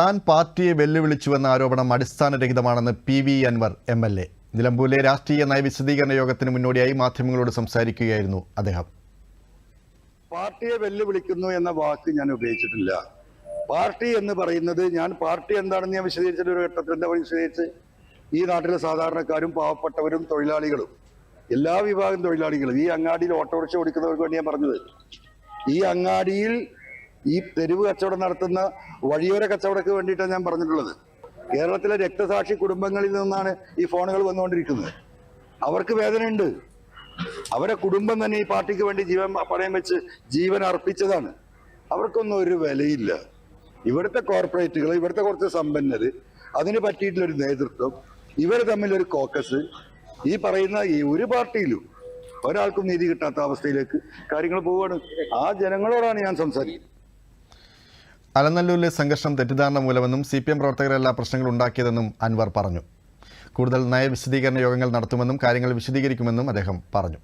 താൻ പാർട്ടിയെ വെല്ലുവിളിച്ചുവെന്ന ആരോപണം അടിസ്ഥാനരഹിതമാണെന്ന് P V Anvar M L A. നിലമ്പൂരിലെ രാഷ്ട്രീയ നയവിശദീകരണ യോഗത്തിന് മുന്നോടിയായി മാധ്യമങ്ങളോട് സംസാരിക്കുകയായിരുന്നു അദ്ദേഹം. പാർട്ടിയെ വെല്ലുവിളിക്കുന്നു എന്ന വാക്ക് ഞാൻ ഉപയോഗിച്ചിട്ടില്ല. പാർട്ടി എന്ന് പറയുന്നത് ഞാൻ പാർട്ടി എന്താണെന്ന് ഞാൻ വിശദീകരിച്ചിട്ട് ഒരു ഘട്ടത്തിൽ എന്താ വിശദീകരിച്ച്? ഈ നാട്ടിലെ സാധാരണക്കാരും പാവപ്പെട്ടവരും തൊഴിലാളികളും എല്ലാ വിഭാഗം തൊഴിലാളികളും. ഈ അങ്ങാടിയിൽ ഓട്ടോറിക്ഷ ഓടിക്കുന്നവർക്ക് വേണ്ടി ഞാൻ പറഞ്ഞത്. ഈ അങ്ങാടിയിൽ ഈ തെരുവ് കച്ചവടം നടത്തുന്ന വഴിയോര കച്ചവടക്ക് വേണ്ടിയിട്ടാണ് ഞാൻ പറഞ്ഞിട്ടുള്ളത്. കേരളത്തിലെ രക്തസാക്ഷി കുടുംബങ്ങളിൽ നിന്നാണ് ഈ ഫോണുകൾ വന്നുകൊണ്ടിരിക്കുന്നത്. അവർക്ക് വേദനയുണ്ട്. അവരെ കുടുംബം തന്നെ ഈ പാർട്ടിക്ക് വേണ്ടി ജീവൻ പണയം വെച്ച് ജീവൻ അർപ്പിച്ചതാണ്. അവർക്കൊന്നും ഒരു വിലയില്ല. ഇവിടുത്തെ കോർപ്പറേറ്റുകൾ ഇവിടുത്തെ കുറച്ച് സമ്പന്നർ അതിന് പറ്റിയിട്ടുള്ള ഒരു നേതൃത്വം ഇവർ തമ്മിലൊരു കോക്കസ് ഈ പറയുന്ന ഈ ഒരു പാർട്ടിയിലും ഒരാൾക്കും നീതി കിട്ടാത്ത അവസ്ഥയിലേക്ക് കാര്യങ്ങൾ പോവുകയാണ്. ആ ജനങ്ങളോടാണ് ഞാൻ സംസാരിക്കുന്നത്. അലനല്ലൂരിലെ സംഘർഷം തെറ്റിദ്ധാരണ മൂലമെന്നും സി പി എം പ്രവർത്തകരല്ല പ്രശ്നങ്ങൾ ഉണ്ടാക്കിയതെന്നും അൻവർ പറഞ്ഞു. കൂടുതൽ നയവിശദീകരണ യോഗങ്ങൾ നടത്തുമെന്നും കാര്യങ്ങൾ വിശദീകരിക്കുമെന്നും അദ്ദേഹം പറഞ്ഞു.